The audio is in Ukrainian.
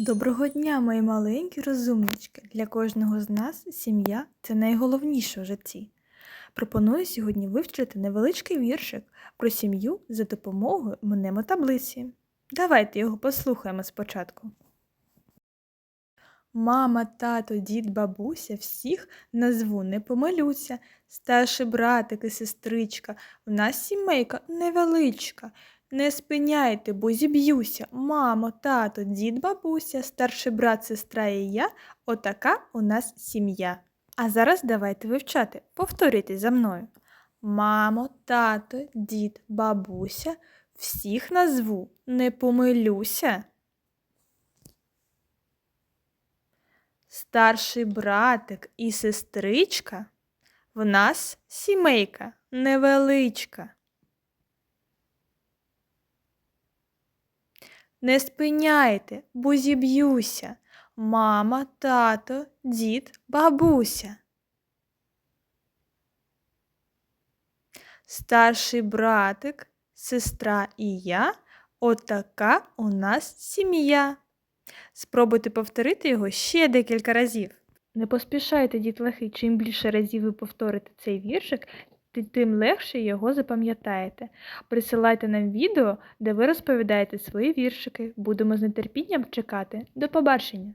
Доброго дня, мої маленькі розумнички! Для кожного з нас сім'я це найголовніше в житті. Пропоную сьогодні вивчити невеличкий віршик про сім'ю за допомогою мнемотаблиці. Давайте його послухаємо спочатку. Мама, тато, дід, бабуся, всіх назву не помилюся. Старший братик і сестричка, в нас сімейка невеличка. Не спиняйте, бо зіб'юся. Мамо, тато, дід, бабуся, старший брат, сестра і я. Отака у нас сім'я. А зараз давайте вивчати. Повторюйте за мною. Мамо, тато, дід, бабуся, всіх назву не помилюся. Старший братик і сестричка. В нас сімейка невеличка. Не спиняйте, бо зіб'юся. Мама, тато, дід, бабуся. Старший братик, сестра і я. Отака у нас сім'я. Спробуйте повторити його ще декілька разів. Не поспішайте, дітлахи, чим більше разів ви повторите цей віршик, тим легше його запам'ятаєте. Присилайте нам відео, де ви розповідаєте свої віршики. Будемо з нетерпінням чекати. До побачення!